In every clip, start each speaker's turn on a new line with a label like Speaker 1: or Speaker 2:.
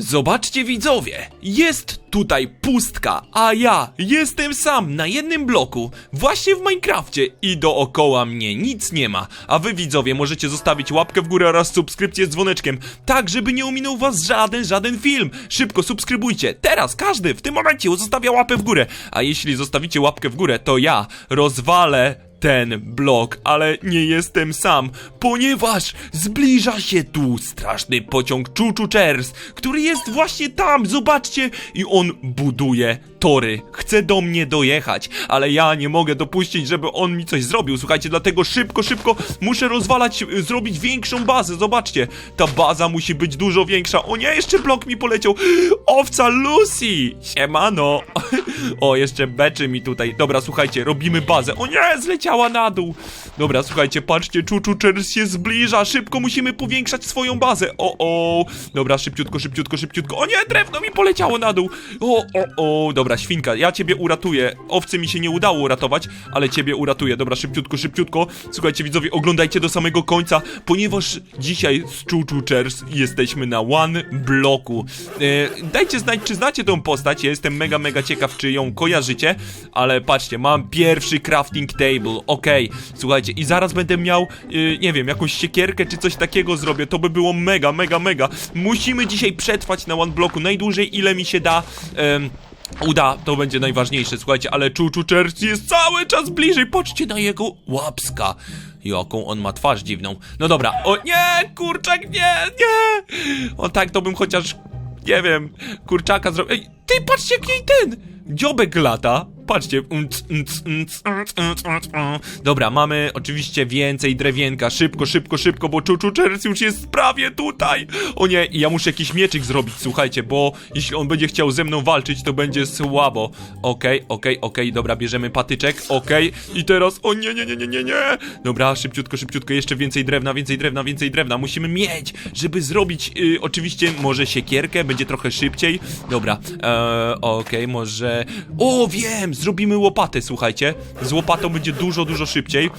Speaker 1: Zobaczcie widzowie, jest tutaj pustka, a ja jestem sam na jednym bloku, właśnie w Minecrafcie i dookoła mnie nic nie ma. A wy widzowie możecie zostawić łapkę w górę oraz subskrypcję z dzwoneczkiem, tak żeby nie ominął was żaden, żaden film. Szybko subskrybujcie, teraz każdy w tym momencie zostawia łapę w górę. A jeśli zostawicie łapkę w górę, to ja rozwalę ten blok, ale nie jestem sam, ponieważ zbliża się tu straszny pociąg Chuchuchers, który jest właśnie tam, zobaczcie, i on buduje tory, chce do mnie dojechać, ale ja nie mogę dopuścić, żeby on mi coś zrobił, słuchajcie, dlatego szybko, szybko muszę rozwalać, y, zrobić większą bazę, zobaczcie, ta baza musi być dużo większa, o nie, jeszcze blok mi poleciał, owca Lucy, siemano, o, jeszcze beczy mi tutaj, dobra, słuchajcie, robimy bazę, o nie, zleciała na dół, dobra, słuchajcie, patrzcie, Chuchuchers się zbliża, szybko musimy powiększać swoją bazę, o, o, dobra, szybciutko, szybciutko, szybciutko, o nie, drewno mi poleciało na dół, o, o, o, dobra, świnka, ja ciebie uratuję, owcy mi się nie udało uratować, ale ciebie uratuję, dobra, szybciutko, szybciutko, słuchajcie, widzowie, oglądajcie do samego końca, ponieważ dzisiaj z Chuchuchers jesteśmy na one bloku, e, dajcie znać, czy znacie tą postać, ja jestem mega, mega ciekaw, czy ją kojarzycie, ale patrzcie, mam pierwszy crafting table, okej, słuchajcie, i zaraz będę miał, y, nie wiem, jakąś siekierkę czy coś takiego zrobię, to by było mega, mega, mega. Musimy dzisiaj przetrwać na one bloku najdłużej, ile mi się da. Uda, to będzie najważniejsze, słuchajcie, ale Chuchu Church jest cały czas bliżej, patrzcie na jego łapska. Jaką on ma twarz dziwną. No dobra, o nie, kurczak, nie, nie. O tak, to bym chociaż, nie wiem, kurczaka zrobił. Ej, ty, patrzcie, jak ten dziobek lata. Patrzcie. Unc, unc, unc. Dobra, mamy oczywiście więcej drewienka. Szybko, szybko, szybko, bo Chuchuchers już jest prawie tutaj. O nie, ja muszę jakiś mieczyk zrobić, słuchajcie, bo jeśli on będzie chciał ze mną walczyć, to będzie słabo. Okej, okej, okej, dobra, bierzemy patyczek, okej. I teraz, o nie, nie, nie, nie, nie, nie. Dobra, szybciutko, szybciutko, jeszcze więcej drewna, więcej drewna, więcej drewna. Musimy mieć, żeby zrobić, y, oczywiście, może siekierkę, będzie trochę szybciej. Dobra, eee, okej, może... O, wiem, zrobimy łopatę, słuchajcie. Z łopatą będzie dużo, dużo szybciej.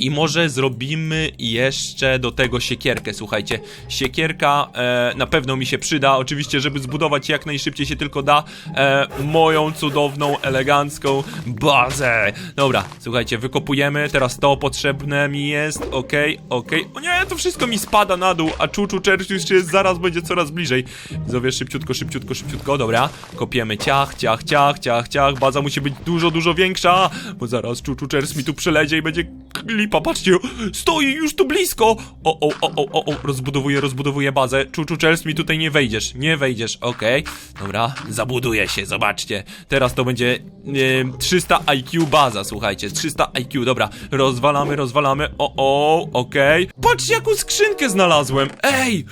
Speaker 1: I może zrobimy jeszcze do tego siekierkę, słuchajcie. Siekierka e, na pewno mi się przyda, oczywiście, żeby zbudować jak najszybciej się tylko da e, moją cudowną, elegancką bazę. Dobra, słuchajcie, wykopujemy, teraz to potrzebne mi jest, okej, okej. O nie, to wszystko mi spada na dół, a Czuczu już jest, zaraz będzie coraz bliżej. Widzowie, szybciutko, szybciutko, szybciutko, dobra. Kopiemy ciach, ciach, ciach, ciach, ciach, baza musi być dużo, dużo większa, bo zaraz Czuczu Church mi tu przelezie i będzie lipa, patrzcie, stoi już tu blisko. O, o, o, o, o, o, rozbudowuję, rozbudowuję bazę. Czuczu Chelsea mi tutaj nie wejdziesz, nie wejdziesz, okej. Dobra, zabuduję się, zobaczcie. Teraz to będzie e, 300 IQ baza, słuchajcie, 300 IQ, dobra. Rozwalamy, rozwalamy, o, o, okej. Patrzcie, jaką skrzynkę znalazłem, ej,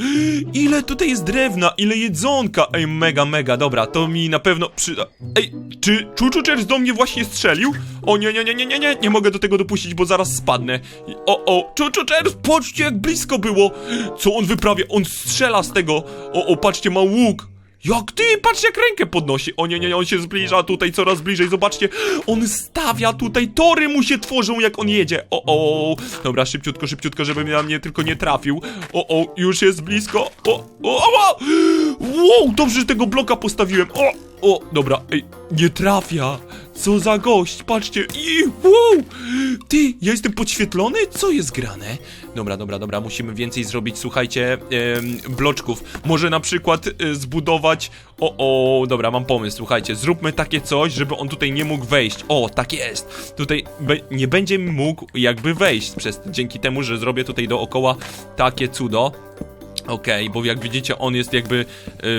Speaker 1: ile tutaj jest drewna, ile jedzonka, ej, mega, mega, dobra, to mi na pewno przyda. Ej, czy Czuczu Chelsea do mnie właśnie strzelił? O nie, nie, nie, nie, nie, nie, nie mogę do tego dopuścić, bo zaraz spadnę. O, o, Czuczu Chelsea, patrzcie jak blisko było. Co on wyprawia? On strzela z tego. O, o, patrzcie, ma łuk. Jak ty, patrzcie jak rękę podnosi. O nie, nie, nie, on się zbliża tutaj coraz bliżej, zobaczcie. On stawia tutaj, tory mu się tworzą jak on jedzie. O, o, dobra, szybciutko, szybciutko, żeby na mnie tylko nie trafił. O, o, już jest blisko. O, o, o. Wow, dobrze, że tego bloka postawiłem. O, o, dobra, ej, nie trafia. Co za gość, patrzcie. I, wow, ty, ja jestem podświetlony? Co jest grane? Dobra, dobra, dobra, musimy więcej zrobić, słuchajcie, em, bloczków. Może na przykład e, zbudować... O, o, dobra, mam pomysł, słuchajcie, zróbmy takie coś, żeby on tutaj nie mógł wejść. O, tak jest. Tutaj nie będzie mógł jakby wejść, przez, dzięki temu, że zrobię tutaj dookoła takie cudo. Okej, bo jak widzicie, on jest jakby y,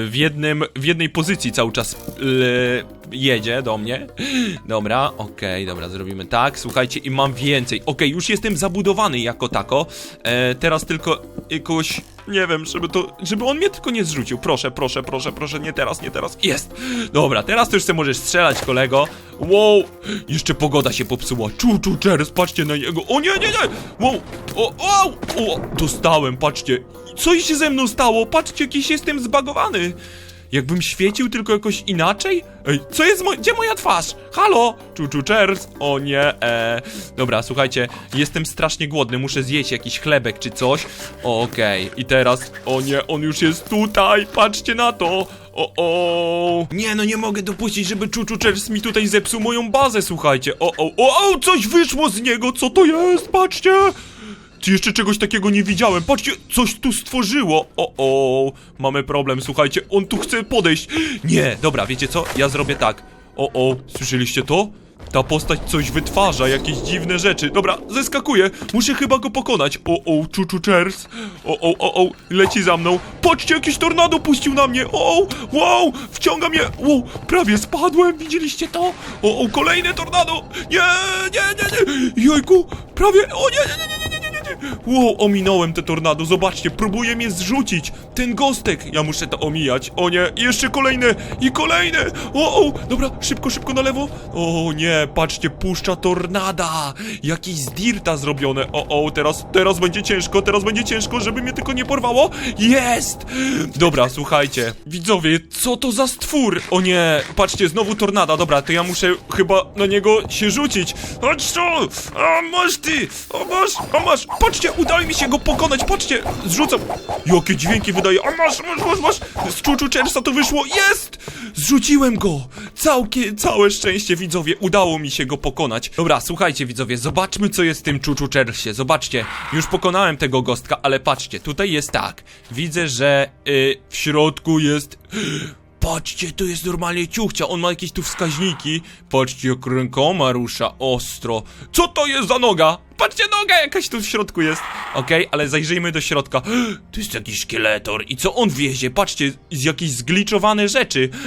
Speaker 1: w jednym, w jednej pozycji cały czas y, jedzie do mnie. Dobra, okej, dobra, zrobimy tak. Słuchajcie, i mam więcej. Okej, już jestem zabudowany jako tako. E, teraz tylko jakoś, nie wiem, żeby to, żeby on mnie tylko nie zrzucił. Proszę, proszę, proszę, proszę, nie teraz, nie teraz. Jest! Dobra, teraz to już sobie możesz strzelać, kolego. Wow! Jeszcze pogoda się popsuła. Czu, czu, Cheers, patrzcie na niego. O nie, nie, nie! Wow! O, o, o! Dostałem, patrzcie. Co się ze mną stało? Patrzcie, jakiś jestem zbagowany. Jakbym świecił tylko jakoś inaczej? Ej, co jest mo- Gdzie moja twarz? Halo? Czuczu czers? O nie, e. Dobra, słuchajcie, jestem strasznie głodny, muszę zjeść jakiś chlebek czy coś. Okej, i teraz, o nie, on już jest tutaj, patrzcie na to. O, o. Nie, no nie mogę dopuścić, żeby Czuczu czers mi tutaj zepsuł moją bazę, słuchajcie. O, o, o, o, coś wyszło z niego, co to jest? Patrzcie! Czy jeszcze czegoś takiego nie widziałem? Patrzcie, coś tu stworzyło. O, o, mamy problem, słuchajcie, on tu chce podejść. Nie, dobra, wiecie co? Ja zrobię tak. O, o, słyszeliście to? Ta postać coś wytwarza, jakieś dziwne rzeczy. Dobra, zeskakuję. Muszę chyba go pokonać. O, o, czuczu czers. O, o, o, o, leci za mną. Patrzcie, jakiś tornado puścił na mnie. O, wow, wciąga mnie. Wow, prawie spadłem. Widzieliście to? O, o, kolejne tornado. Nie, nie, nie, nie. Jojku, prawie. O, nie, nie, nie, nie, nie, nie, nie. Wow, ominąłem te tornado. Zobaczcie, próbuje mnie zrzucić. Ten gostek. Ja muszę to omijać. O nie, jeszcze kolejne i kolejne. O, o, dobra, szybko, szybko na lewo. O nie, patrzcie, puszcza tornada. Jakieś z dirta zrobione. O, o, teraz, teraz będzie ciężko, teraz będzie ciężko, żeby mnie tylko nie porwało. Jest! Dobra, słuchajcie. Widzowie, co to za stwór? O nie, patrzcie, znowu tornada. Dobra, to ja muszę chyba na niego się rzucić. Chodź tu! A masz ty! O masz, a masz! Patrzcie, udało mi się go pokonać, patrzcie! Zrzucam. Jakie dźwięki wydaje. A masz, masz, masz, masz! Z czuczu czerwca to wyszło. Jest! Zrzuciłem go! Całkie, całe szczęście, widzowie, udało mi się go pokonać. Dobra, słuchajcie, widzowie, zobaczmy, co jest w tym czuczu czerwcie. Zobaczcie, już pokonałem tego gostka, ale patrzcie, tutaj jest tak. Widzę, że y, w środku jest... Patrzcie, to jest normalnie ciuchcia, on ma jakieś tu wskaźniki. Patrzcie, jak rękoma rusza ostro. Co to jest za noga? Patrzcie, noga jakaś tu w środku jest. Okej, ale zajrzyjmy do środka. To jest jakiś szkieletor. I co on wiezie? Patrzcie, z jakieś zgliczowane rzeczy.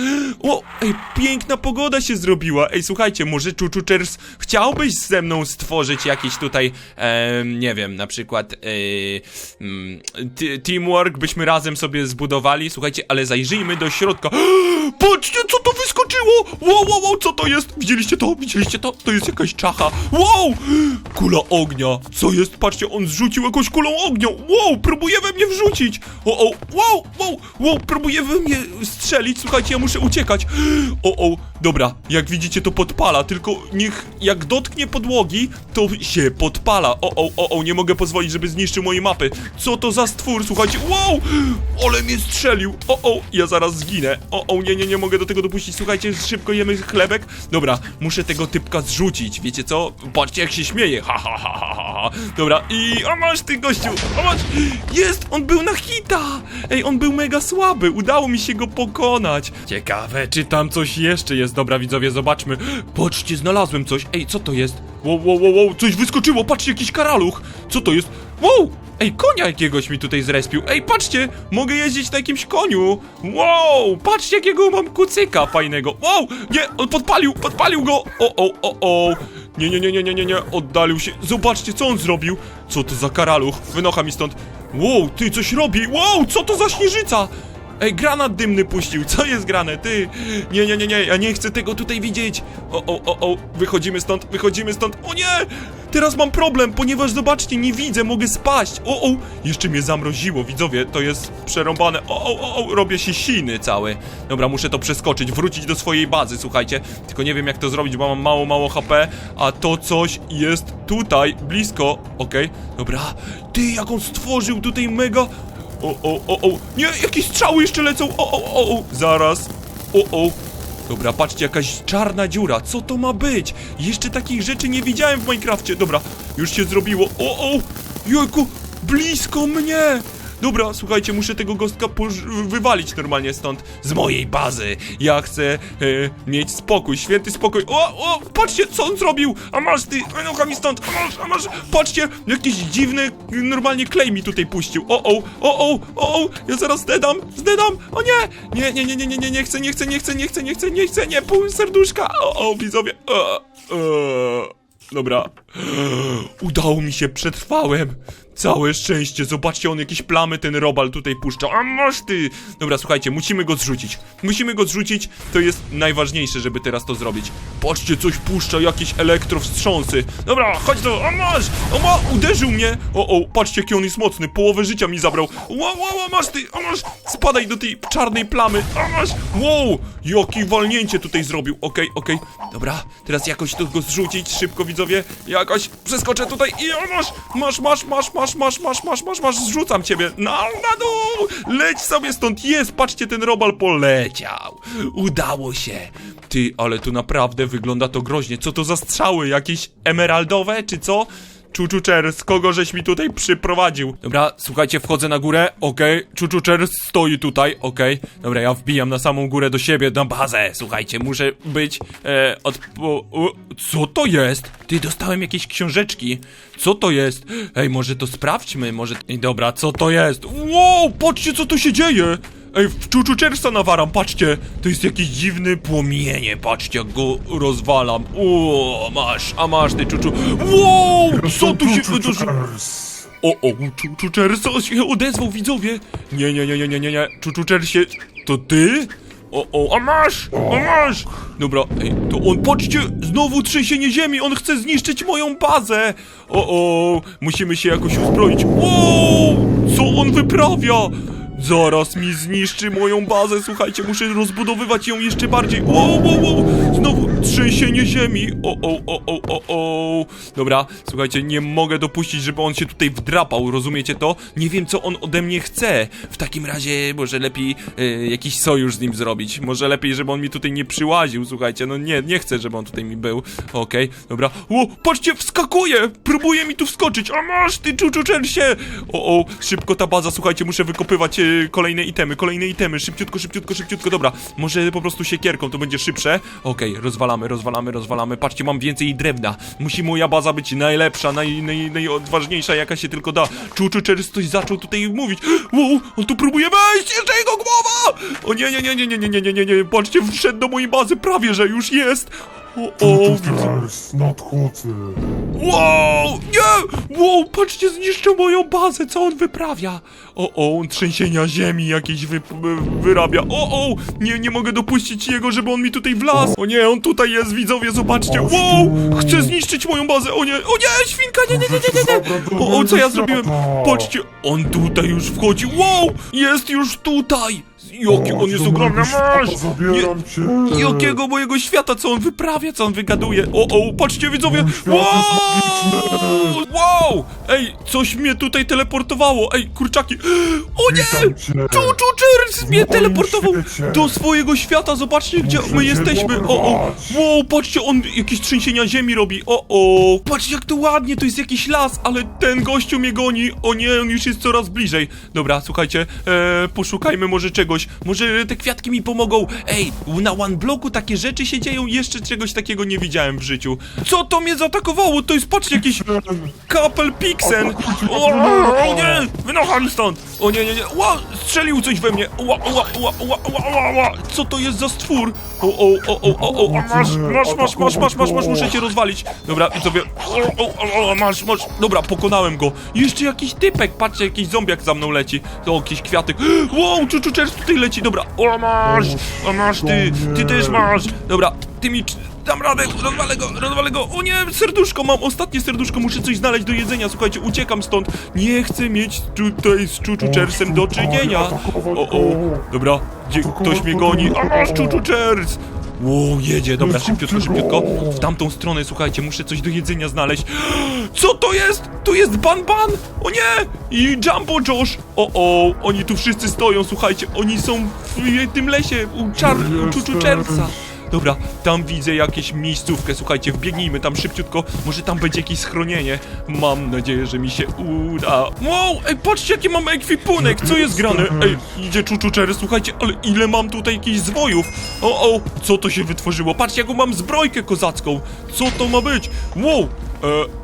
Speaker 1: O, ej, piękna pogoda się zrobiła. Ej, słuchajcie, może Czuczuczers chciałbyś ze mną stworzyć jakiś tutaj, em, nie wiem, na przykład e, mm, teamwork, byśmy razem sobie zbudowali. Słuchajcie, ale zajrzyjmy do środka. Patrzcie, co to wyskoczyło! Wow, wow, wow, co to jest? Widzieliście to? Widzieliście to? To jest jakaś czacha. Wow! Kula ognia. Co jest? Patrzcie, on zrzucił jakąś kulą ognia. Wow, próbuje we mnie wrzucić. O, o, wow, wow, wow, próbuje we mnie strzelić. Słuchajcie, ja muszę uciekać. O, o, dobra, jak widzicie, to podpala, tylko niech jak dotknie podłogi, to się podpala. O, o, o, o, nie mogę pozwolić, żeby zniszczył mojej mapy. Co to za stwór? Słuchajcie, wow! Ole mnie strzelił. O, o, ja zaraz zginę. O, o, nie, nie, nie mogę do tego dopuścić. Słuchajcie, szybko jemy chlebek. Dobra, muszę tego typka zrzucić. Wiecie co? Patrzcie, jak się śmieje. Ha, ha, ha, ha, ha. Dobra, i a masz ty, gościu. A masz. Jest, on był na hita. Ej, on był mega słaby. Udało mi się go pokonać. Ciekawe, czy tam coś jeszcze jest. Dobra, widzowie, zobaczmy. Patrzcie, znalazłem coś. Ej, co to jest? Wow, wow, wow, wow, coś wyskoczyło. Patrzcie, jakiś karaluch. Co to jest? Wow! Ej, konia jakiegoś mi tutaj zrespił. Ej, patrzcie, mogę jeździć na jakimś koniu. Wow, patrzcie jakiego mam kucyka fajnego. Wow, nie, on podpalił, podpalił go. O, o, o, o. Nie, nie, nie, nie, nie, nie, nie, oddalił się. Zobaczcie, co on zrobił. Co to za karaluch? Wynocha mi stąd. Wow, ty coś robi. Wow, co to za śnieżyca? Ej, granat dymny puścił, co jest grane, ty? Nie, nie, nie, nie, ja nie chcę tego tutaj widzieć. O, o, o, o, wychodzimy stąd, wychodzimy stąd. O nie! Teraz mam problem, ponieważ zobaczcie, nie widzę, mogę spaść. O, o, jeszcze mnie zamroziło, widzowie, to jest przerąbane. O, o, o, robię się siny cały. Dobra, muszę to przeskoczyć, wrócić do swojej bazy, słuchajcie. Tylko nie wiem, jak to zrobić, bo mam mało, mało HP, a to coś jest tutaj, blisko. Okej, dobra. Ty, jak on stworzył tutaj mega... O, o, o, o, nie, jakieś strzały jeszcze lecą, o, o, o, o, zaraz, o, o, dobra, patrzcie, jakaś czarna dziura, co to ma być? Jeszcze takich rzeczy nie widziałem w Minecrafcie, dobra, już się zrobiło, o, o, jojku, blisko mnie, dobra, słuchajcie, muszę tego gostka wywalić normalnie stąd, z mojej bazy, ja chcę e, mieć spokój, święty spokój, o, o, patrzcie, co on zrobił, a masz ty, wynocha mi stąd, a masz, a masz, patrzcie, jakiś dziwny, normalnie klej mi tutaj puścił, o, o, o, o, o, ja zaraz zdedam, zdedam, o nie, nie, nie, nie, nie, nie, nie, nie chcę, nie chcę, nie chcę, nie chcę, nie chcę, nie chcę, nie, pół serduszka, o, o, widzowie, e, e, dobra, Udało mi się, przetrwałem. Całe szczęście, zobaczcie, on jakieś plamy ten robal tutaj puszcza. A masz ty! Dobra, słuchajcie, musimy go zrzucić. Musimy go zrzucić, to jest najważniejsze, żeby teraz to zrobić. Patrzcie, coś puszcza, jakieś elektrowstrząsy. Dobra, chodź tu, a masz! O ma, uderzył mnie! O, o, patrzcie, jaki on jest mocny, połowę życia mi zabrał. Ła, ła, ła, masz ty, a masz! Spadaj do tej czarnej plamy, a masz! Wow! Jakie walnięcie tutaj zrobił, okej, okej. Dobra, teraz jakoś tu go zrzucić, szybko widzowie. Jakoś przeskoczę tutaj i a masz! Masz, masz, masz, masz, masz, masz, masz, masz, masz, zrzucam ciebie. Na, na dół! Leć sobie stąd, jest, patrzcie, ten robal poleciał. Udało się. Ty, ale tu naprawdę wygląda to groźnie. Co to za strzały? Jakieś emeraldowe, czy co? Czuczuczers, kogo żeś mi tutaj przyprowadził? Dobra, słuchajcie, wchodzę na górę, okej. Czuczuczers stoi tutaj, okej. Dobra, ja wbijam na samą górę do siebie, na bazę. Słuchajcie, muszę być e, od... O, o, co to jest? Ty, dostałem jakieś książeczki. Co to jest? Ej, może to sprawdźmy, może... Ej, dobra, co to jest? Wow, patrzcie, co tu się dzieje! Ej, w czuczuczersa nawaram, patrzcie! To jest jakiś dziwny płomienie, patrzcie, jak go rozwalam. O, masz, a masz ty czuczu... Wow! Co tu się wydarzyło? O, o, czuczuczers o, się odezwał, widzowie! Nie, nie, nie, nie, nie, nie, nie, czuczuczersie... To ty? O, o, a masz! A masz! Dobra, ej, to on, patrzcie, znowu trzęsienie ziemi, on chce zniszczyć moją bazę! O, o, musimy się jakoś uzbroić. Wow! Co on wyprawia? Zaraz mi zniszczy moją bazę, słuchajcie, muszę rozbudowywać ją jeszcze bardziej. Wow, wow, wow! Znowu trzęsienie ziemi. O, o, o, o, o, o. Dobra, słuchajcie, nie mogę dopuścić, żeby on się tutaj wdrapał, rozumiecie to? Nie wiem, co on ode mnie chce. W takim razie może lepiej e, jakiś sojusz z nim zrobić. Może lepiej, żeby on mi tutaj nie przyłaził, słuchajcie. No nie, nie chcę, żeby on tutaj mi był. Okej, dobra. O, patrzcie, wskakuje! Próbuje mi tu wskoczyć. A masz, ty czuczuczersie! O, o, szybko ta baza, słuchajcie, muszę wykopywać kolejne itemy, kolejne itemy. Szybciutko, szybciutko, szybciutko, dobra. Może po prostu siekierką, to będzie szybsze. Okej, rozwalamy, rozwalamy, rozwalamy. Patrzcie, mam więcej drewna. Musi moja baza być najlepsza, naj, naj, najodważniejsza, jaka się tylko da. Czuczuczer coś zaczął tutaj mówić. Wow, on tu próbuje wejść, jeszcze jego głowa! O nie, nie, nie, nie, nie, nie, nie, nie, nie, nie, patrzcie, wszedł do mojej bazy, prawie, że już jest.
Speaker 2: Czuczuczers, nadchodzę.
Speaker 1: Wow! Nie! Wow, patrzcie, zniszczył moją bazę, co on wyprawia? O, o, on trzęsienia ziemi jakieś wy, wy, wyrabia. O, o! Nie, nie mogę dopuścić jego, żeby on mi tutaj wlazł. O nie, on tutaj jest, widzowie, zobaczcie. Wow! Chce zniszczyć moją bazę. O nie, o nie, świnka, nie, nie, nie, nie, nie, nie. O, o, co ja zrobiłem? Patrzcie, on tutaj już wchodzi. Wow! Jest już tutaj! Jaki on jest ogromny, masz!
Speaker 2: Zabieram cię.
Speaker 1: Jakiego mojego świata, co on wyprawia, co on wygaduje? O, o, patrzcie widzowie!
Speaker 2: Jest
Speaker 1: Wow! Ej, coś mnie tutaj teleportowało! Ej, kurczaki! O nie!
Speaker 2: Witam cię.
Speaker 1: Czuczu Czers mnie
Speaker 2: moim
Speaker 1: teleportował
Speaker 2: świecie.
Speaker 1: do swojego świata, zobaczcie gdzie
Speaker 2: Muszę
Speaker 1: my
Speaker 2: cię
Speaker 1: jesteśmy! O, o!
Speaker 2: dorwać.
Speaker 1: Wow, patrzcie, on jakieś trzęsienia ziemi robi! O, o! Patrzcie jak to ładnie, to jest jakiś las, ale ten gościu mnie goni! O nie, on już jest coraz bliżej! Dobra, słuchajcie, e, poszukajmy może czegoś, może te kwiatki mi pomogą! Ej, na one bloku takie rzeczy się dzieją, jeszcze czegoś takiego nie widziałem w życiu. Co to mnie zaatakowało? To jest, patrzcie, jakiś Kapel Pixen! O, o nie! Wynocham stąd! O nie, nie, nie! Ła! Strzelił coś we mnie! Ła, ła, ła, ła, ła, ła, ła. Co to jest za stwór? O, o, o, o, o, o, masz, masz, masz, masz, masz, masz, masz, muszę cię rozwalić. Dobra, i sobie... O, o, o, masz, masz. Dobra, pokonałem go. Jeszcze jakiś typek, patrzcie, jakiś zombiak za mną leci. To jakiś kwiatek. Wow, czuczuczers tutaj leci, dobra. O, masz! O, masz ty! Ty też masz! Dobra, ty mi... Dam radę, rozwalę go, rozwalę go. O nie, serduszko mam, ostatnie serduszko, muszę coś znaleźć do jedzenia. Słuchajcie, uciekam stąd. Nie chcę mieć tutaj z czuczuczersem do czynienia. O, o, dobra, gdzie ktoś mnie goni. A czuczuczers! Wow, jedzie, dobra, szybciutko, szybciutko. W tamtą stronę, słuchajcie, muszę coś do jedzenia znaleźć. Co to jest? Tu jest Ban Ban! O nie! I Jumbo Josh! O, o, oni tu wszyscy stoją, słuchajcie, oni są w tym lesie u, czar, u. Dobra, tam widzę jakieś miejscówkę, słuchajcie, wbiegnijmy tam szybciutko, może tam będzie jakieś schronienie. Mam nadzieję, że mi się uda. Wow, ej, patrzcie jaki mam ekwipunek, co jest grane? Ej, idzie czuczuczery, słuchajcie, ale ile mam tutaj jakichś zwojów? O, o, co to się wytworzyło? Patrzcie, jaką mam zbrojkę kozacką. Co to ma być? Wow, e,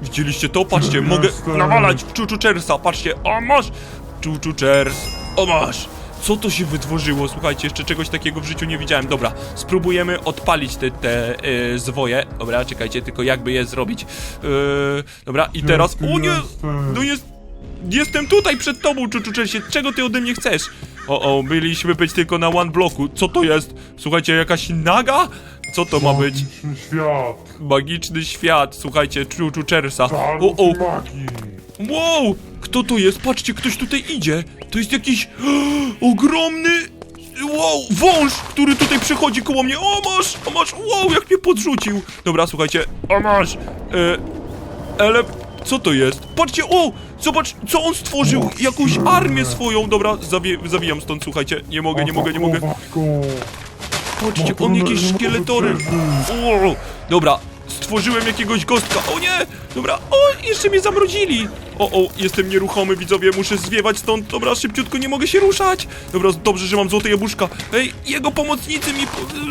Speaker 1: widzieliście to? Patrzcie, mogę nawalać w czuczuczersa, patrzcie, o masz, czuczuczers, o masz. Co to się wytworzyło? Słuchajcie, jeszcze czegoś takiego w życiu nie widziałem. Dobra, spróbujemy odpalić te, te e, zwoje. Dobra, czekajcie, tylko jakby je zrobić. E, dobra, i teraz... O nie! No jest... Jestem tutaj przed tobą, Czuczuczelsie. Czego ty ode mnie chcesz? O, o, byliśmy być tylko na one bloku. Co to jest? Słuchajcie, jakaś naga? Co to ma być?
Speaker 2: Magiczny świat.
Speaker 1: Magiczny świat, słuchajcie, Czuczuczersa. O, o,
Speaker 2: magii.
Speaker 1: Wow! Kto to jest? Patrzcie, ktoś tutaj idzie. To jest jakiś ogromny. Wow, wąż, który tutaj przechodzi koło mnie. O, masz, o, masz, wow, jak mnie podrzucił. Dobra, słuchajcie, o, masz. E, ale co to jest? Patrzcie, o, zobacz, co on stworzył. Jakąś armię swoją. Dobra, zawie, zawijam stąd, słuchajcie. Nie mogę, nie mogę, nie mogę. Patrzcie, on jakieś szkieletory. O, dobra, stworzyłem jakiegoś gostka. O nie! Dobra, o, jeszcze mnie zamrozili. O, o, jestem nieruchomy, widzowie, muszę zwiewać stąd. Dobra, szybciutko, nie mogę się ruszać. Dobra, dobrze, że mam złote jabłuszka. Ej, jego pomocnicy mi,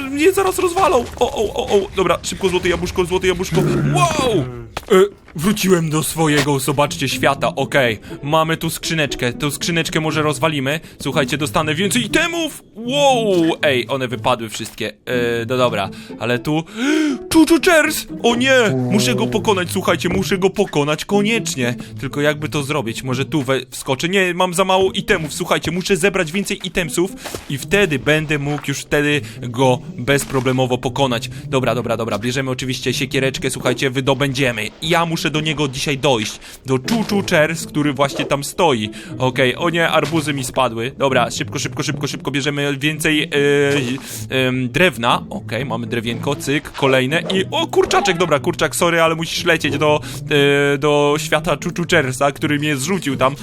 Speaker 1: mnie zaraz rozwalą. O, o, o, o, dobra, szybko złote jabłuszko, złote jabłuszko. Wow! E, wróciłem do swojego, zobaczcie, świata, okej. Mamy tu skrzyneczkę, tą skrzyneczkę może rozwalimy. Słuchajcie, dostanę więcej itemów! Wow! Ej, one wypadły wszystkie. E, no dobra, ale tu... Czuczu Chers! O nie! Muszę go pokonać, słuchajcie, muszę go pokonać koniecznie. Tylko jakby to zrobić? Może tu we wskoczę? Nie, mam za mało itemów, słuchajcie, muszę zebrać więcej itemsów i wtedy będę mógł już wtedy go bezproblemowo pokonać. Dobra, dobra, dobra, bierzemy oczywiście siekiereczkę, słuchajcie, wydobędziemy. Ja muszę do niego dzisiaj dojść. Do Czuczu Chers, który właśnie tam stoi. Okej, o nie, arbuzy mi spadły. Dobra, szybko, szybko, szybko, szybko bierzemy więcej yy, yy, drewna. Okej, mamy drewienko, cyk, kolejne i o, kurczaczek, dobra, kurczak, sorry, ale musisz lecieć do, yy, do świata Czuczu Chersa, który mnie zrzucił tam.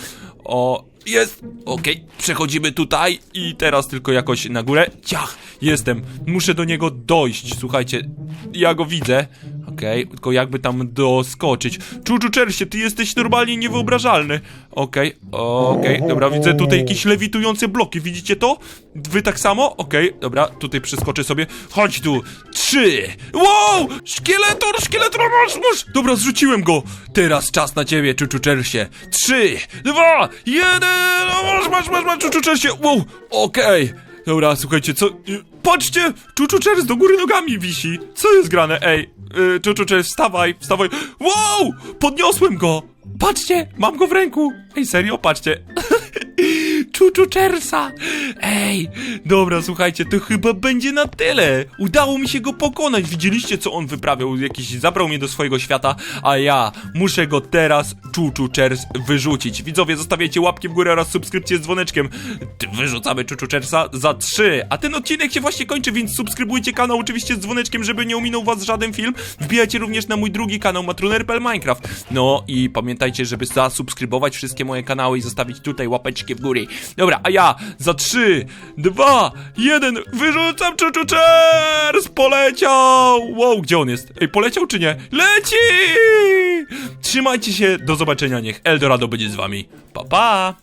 Speaker 1: O, jest! Okej, przechodzimy tutaj i teraz tylko jakoś na górę. Ciach! Jestem. Muszę do niego dojść. Słuchajcie, ja go widzę. Okej, tylko jakby tam doskoczyć. Czuczu Czersie, ty jesteś normalnie niewyobrażalny. Okej, okej, dobra, widzę tutaj jakieś lewitujące bloki, widzicie to? Wy tak samo? Okej, dobra, tutaj przeskoczę sobie. Chodź tu! Trzy! Wow! Szkieletor, szkieletor, masz, masz! Dobra, zrzuciłem go! Teraz czas na ciebie, Czuczu Czersie. Trzy, dwa, jeden! O, Masz, masz, masz, masz, Czuczu Czersie! Wow! Okej! Dobra, słuchajcie, co... Patrzcie! Czuczu Czers do góry nogami wisi! Co jest grane? Ej, y, Czuczu Czers, wstawaj, wstawaj! Wow! Podniosłem go! Patrzcie! Mam go w ręku! Ej, serio? Patrzcie! Czuczu Czersa! Ej! Dobra, słuchajcie, to chyba będzie na tyle! Udało mi się go pokonać! Widzieliście, co on wyprawiał? Jakiś zabrał mnie do swojego świata, a ja muszę go teraz, Czuczu Czers, wyrzucić. Widzowie, zostawiajcie łapki w górę oraz subskrypcję z dzwoneczkiem. Wyrzucamy Czuczu Czersa za trzy. A ten odcinek się właśnie kończy, więc subskrybujcie kanał oczywiście z dzwoneczkiem, żeby nie ominął was żaden film. Wbijajcie również na mój drugi kanał Matruner.pl Minecraft. No i pamiętajcie, żeby zasubskrybować wszystkie moje kanały i zostawić tutaj łapeczki w górę. Dobra, a ja za 3, 2, 1 wyrzucam Czuczu Czers! Poleciał! Wow, gdzie on jest? Ej, poleciał czy nie? Leci! Trzymajcie się, do zobaczenia, niech Eldorado będzie z wami. Pa, pa!